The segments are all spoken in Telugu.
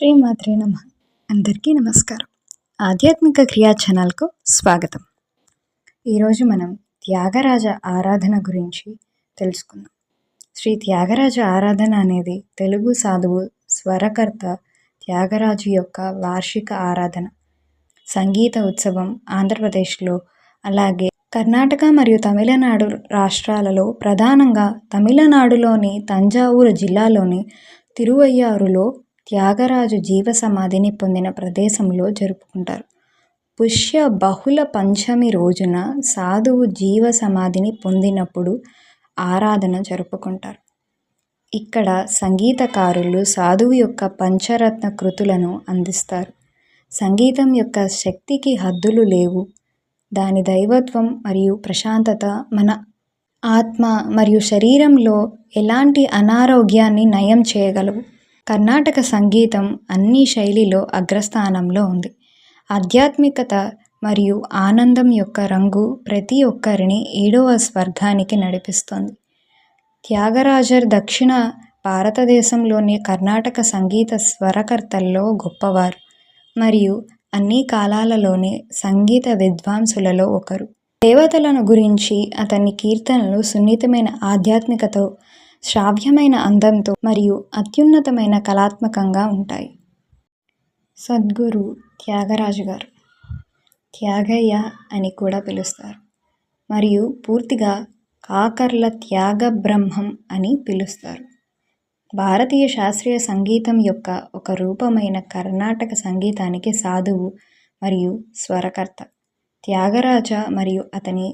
శ్రీమాత్రే నమ. అందరికీ నమస్కారం. ఆధ్యాత్మిక క్రియా ఛానల్కు స్వాగతం. ఈరోజు మనం త్యాగరాజ ఆరాధన గురించి తెలుసుకుందాం. శ్రీ త్యాగరాజ ఆరాధన అనేది తెలుగు సాధువు స్వరకర్త త్యాగరాజు యొక్క వార్షిక ఆరాధన. సంగీత ఉత్సవం ఆంధ్రప్రదేశ్లో అలాగే కర్ణాటక మరియు తమిళనాడు రాష్ట్రాలలో ప్రధానంగా తమిళనాడులోని తంజావూరు జిల్లాలోని తిరువయ్యారులో త్యాగరాజు జీవ సమాధిని పొందిన ప్రదేశంలో జరుపుకుంటారు. పుష్య బహుళ పంచమి రోజున సాధువు జీవ సమాధిని పొందినప్పుడు ఆరాధన జరుపుకుంటారు. ఇక్కడ సంగీతకారులు సాధువు యొక్క పంచరత్న కృతులను అందిస్తారు. సంగీతం యొక్క శక్తికి హద్దులు లేవు. దాని దైవత్వం మరియు ప్రశాంతత మన ఆత్మ మరియు శరీరంలో ఎలాంటి అనారోగ్యాన్ని నయం చేయగలవు? కర్ణాటక సంగీతం అన్ని శైలిలో అగ్రస్థానంలో ఉంది. ఆధ్యాత్మికత మరియు ఆనందం యొక్క రంగు ప్రతి ఒక్కరిని ఏడవ స్వర్గానికి నడిపిస్తుంది. త్యాగరాజర్ దక్షిణ భారతదేశంలోని కర్ణాటక సంగీత స్వరకర్తల్లో గొప్పవారు మరియు అన్ని కాలాలలోని సంగీత విద్వాంసులలో ఒకరు. దేవతలను గురించి అతని కీర్తనలు సున్నితమైన ఆధ్యాత్మికతో శ్రావ్యమైన అందంతో మరియు అత్యున్నతమైన కళాత్మకంగా ఉంటాయి. సద్గురు త్యాగరాజు గారు త్యాగయ్య అని కూడా పిలుస్తారు. మరియు పూర్తిగా కాకర్ల త్యాగ బ్రహ్మం అని పిలుస్తారు. భారతీయ శాస్త్రీయ సంగీతం యొక్క ఒక రూపమైన కర్ణాటక సంగీతానికి సాధువు మరియు స్వరకర్త. త్యాగరాజ మరియు అతని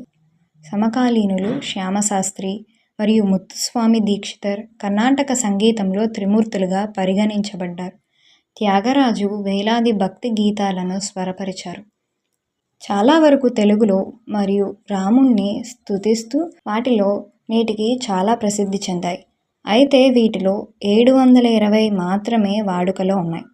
సమకాలీనులు శ్యామశాస్త్రి మరియు ముత్తుస్వామి దీక్షితర్ కర్ణాటక సంగీతంలో త్రిమూర్తులుగా పరిగణించబడ్డారు. త్యాగరాజు వేలాది భక్తి గీతాలను స్వరపరిచారు. చాలా వరకు తెలుగులో మరియు రాముణ్ణి స్తుతిస్తూ వాటిలో నేటికి చాలా ప్రసిద్ధి చెందాయి. అయితే వీటిలో ఏడు వందల ఇరవై మాత్రమే వాడుకలో ఉన్నాయి.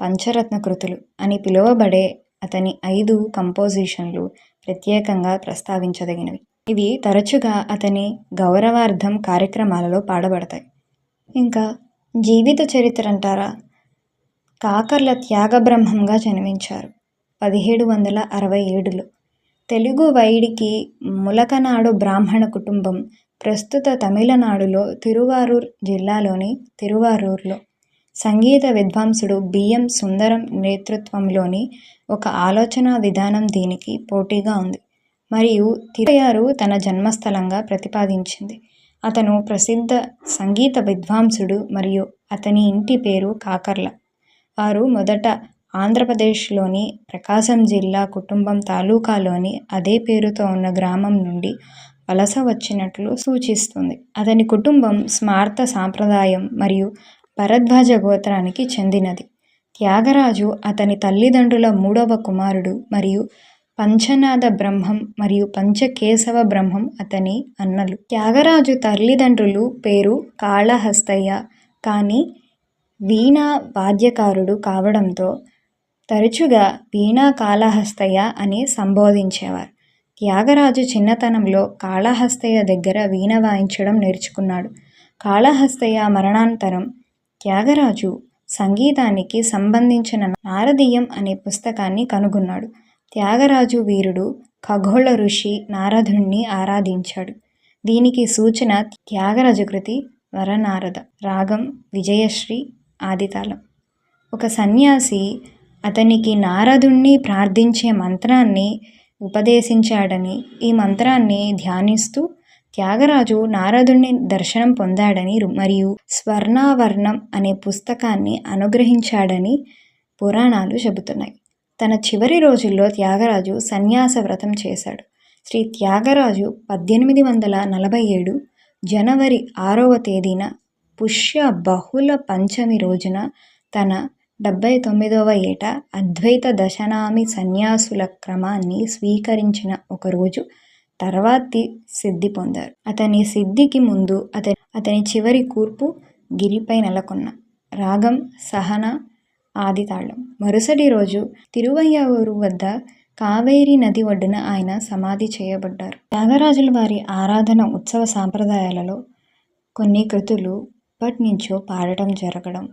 పంచరత్న కృతులు అని పిలువబడే అతని ఐదు కంపోజిషన్లు ప్రత్యేకంగా ప్రస్తావించదగినవి. ఇవి తరచుగా అతని గౌరవార్థం కార్యక్రమాలలో పాడబడతాయి. ఇంకా జీవిత చరిత్ర అంటారా కాకర్ల త్యాగబ్రహ్మంగా జన్మించారు పదిహేడు వందల అరవై ఏడులో. తెలుగు వైడికి ములకనాడు బ్రాహ్మణ కుటుంబం ప్రస్తుత తమిళనాడులో తిరువారూర్ జిల్లాలోని తిరువారూర్లో. సంగీత విద్వాంసుడు బిఎం సుందరం నేతృత్వంలోని ఒక ఆలోచన విధానం దీనికి పోటీగా ఉంది. మరియు తిరయారు తన జన్మస్థలంగా ప్రతిపాదించింది. అతను ప్రసిద్ధ సంగీత విద్వాంసుడు మరియు అతని ఇంటి పేరు కాకర్ల. వారు మొదట ఆంధ్రప్రదేశ్లోని ప్రకాశం జిల్లా కుటుంబం తాలూకాలోని అదే పేరుతో ఉన్న గ్రామం నుండి వలస వచ్చినట్లు సూచిస్తుంది. అతని కుటుంబం స్మార్త సాంప్రదాయం మరియు భరద్వాజ గోత్రానికి చెందినది. త్యాగరాజు అతని తల్లిదండ్రుల మూడవ కుమారుడు మరియు పంచనాథ బ్రహ్మం మరియు పంచకేశవ బ్రహ్మం అతని అన్నలు. త్యాగరాజు తల్లిదండ్రులు పేరు కాళహస్తయ్య. కానీ వీణా వాద్యకారుడు కావడంతో తరచుగా వీణా కాళహస్తయ్య అని సంబోధించేవారు. త్యాగరాజు చిన్నతనంలో కాళహస్తయ్య దగ్గర వీణ వాయించడం నేర్చుకున్నాడు. కాళహస్తయ్య మరణాంతరం త్యాగరాజు సంగీతానికి సంబంధించిన నారదీయం అనే పుస్తకాన్ని కనుగొన్నాడు. త్యాగరాజు వీరుడు ఖగోళ ఋషి నారదుణ్ణి ఆరాధించాడు. దీనికి సూచన త్యాగరాజు కృతి వరనారద రాగం విజయశ్రీ ఆదితాళం. ఒక సన్యాసి అతనికి నారదుణ్ణి ప్రార్థించే మంత్రాన్ని ఉపదేశించాడని ఈ మంత్రాన్ని ధ్యానిస్తూ త్యాగరాజు నారదుణ్ణి దర్శనం పొందాడని మరియు స్వర్ణావర్ణం అనే పుస్తకాన్ని అనుగ్రహించాడని పురాణాలు చెబుతున్నాయి. తన చివరి రోజుల్లో త్యాగరాజు సన్యాస వ్రతం చేశాడు. శ్రీ త్యాగరాజు పద్దెనిమిది వందల నలభై ఏడు జనవరి ఆరవ తేదీన పుష్య బహుళ పంచమి రోజున తన డెబ్బై తొమ్మిదవ ఏట అద్వైత దశనామి సన్యాసుల క్రమాన్ని స్వీకరించిన ఒకరోజు తర్వాతి సిద్ధి పొందారు. అతని సిద్ధికి ముందు అతని అతని చివరి కూర్పు గిరిపై నెలకొన్న రాగం సహన ఆదితాళం. మరుసటి రోజు తిరువయ్యావూరు వద్ద కావేరీ నది ఒడ్డున ఆయన సమాధి చేయబడ్డారు. త్యాగరాజుల వారి ఆరాధన ఉత్సవ సాంప్రదాయాలలో కొన్ని కృతులు ఇప్పటి నుంచో పాడటం జరగడం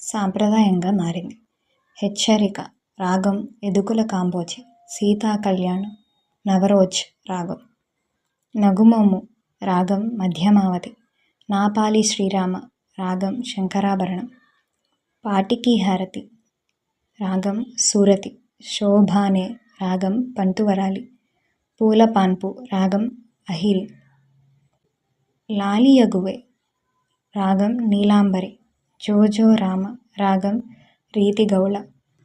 సాంప్రదాయంగా మారింది. హెచ్చరిక రాగం ఎదుకుల కాంబోజి సీతా కళ్యాణ్ నవరోజ్ రాగం నగుమోము రాగం మధ్యమావతి నాపాలి శ్రీరామ రాగం శంకరాభరణం పాటికి హారతి. రాగం సూరతి. శోభానే రాగం పంతువరాలి. పూలపాన్పు రాగం అహిరి లాలియగువే రాగం నీలాంబరి. జోజో రామ రాగం రీతిగౌళ.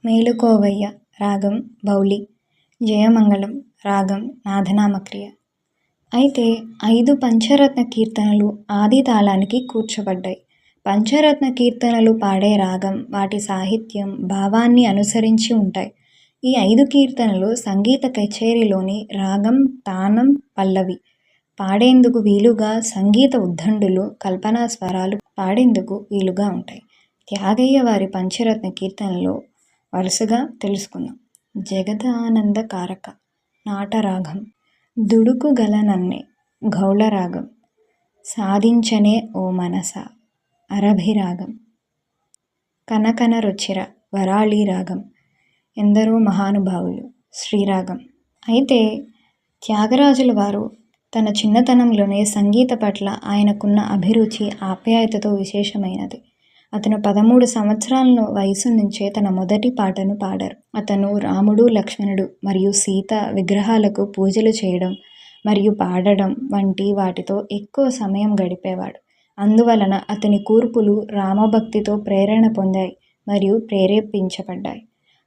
మేలుకోవయ్య రాగం బౌలి. జయమంగళం రాగం నాదనామక్రియ అయితే ఐదు పంచరత్న కీర్తనలు ఆది తాళానికి కూర్చోబడ్డాయి. పంచరత్న కీర్తనలు పాడే రాగం వాటి సాహిత్యం భావాన్ని అనుసరించి ఉంటాయి. ఈ ఐదు కీర్తనలు సంగీత కచేరీలోని రాగం తానం పల్లవి. పాడేందుకు వీలుగా సంగీత ఉద్దండులు కల్పనా స్వరాలు పాడేందుకు వీలుగా ఉంటాయి. త్యాగయ్య వారి పంచరత్న కీర్తనలు వరుసగా తెలుసుకుందాం. జగదానంద కారక నాటరాగం దుడుకు గల నన్నే గౌళరాగం సాధించనే ఓ మనస. అరభిరాగం. కనకన రుచిర వరాళీ రాగం ఎందరో మహానుభావులు శ్రీరాగం. అయితే త్యాగరాజుల వారు తన చిన్నతనంలోనే సంగీత పట్ల ఆయనకున్న అభిరుచి ఆప్యాయతతో విశేషమైనది. అతను పదమూడు సంవత్సరాల వయసు నుంచే తన మొదటి పాటను పాడారు. అతను రాముడు లక్ష్మణుడు మరియు సీత విగ్రహాలకు పూజలు చేయడం మరియు పాడడం వంటి వాటితో ఎక్కువ సమయం గడిపేవాడు. అందువలన అతని కూర్పులు రామభక్తితో ప్రేరణ పొందాయి మరియు ప్రేరేపించబడ్డాయి.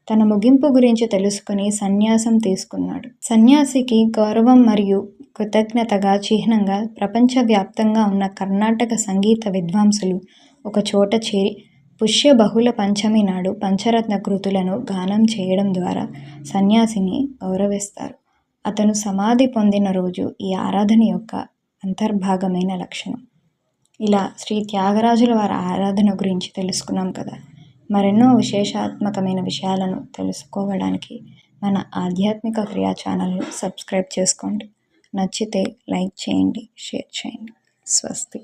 తన ముగింపు గురించి తెలుసుకుని సన్యాసం తీసుకున్నాడు. సన్యాసికి గౌరవం మరియు కృతజ్ఞతగా చిహ్నంగా ప్రపంచవ్యాప్తంగా ఉన్న కర్ణాటక సంగీత విద్వాంసులు ఒక చోట చేరి పుష్య బహుళ పంచమి నాడు పంచరత్న కృతులను గానం చేయడం ద్వారా సన్యాసిని గౌరవిస్తారు. అతను సమాధి పొందిన రోజు ఈ ఆరాధన యొక్క అంతర్భాగమైన లక్షణం. ఇలా శ్రీ త్యాగరాజుల వారి ఆరాధన గురించి తెలుసుకున్నాం కదా. మరెన్నో విశేషాత్మకమైన విషయాలను తెలుసుకోవడానికి మన ఆధ్యాత్మిక క్రియా ఛానల్ను సబ్స్క్రైబ్ చేసుకోండి. నచ్చితే లైక్ చేయండి షేర్ చేయండి. స్వస్తి.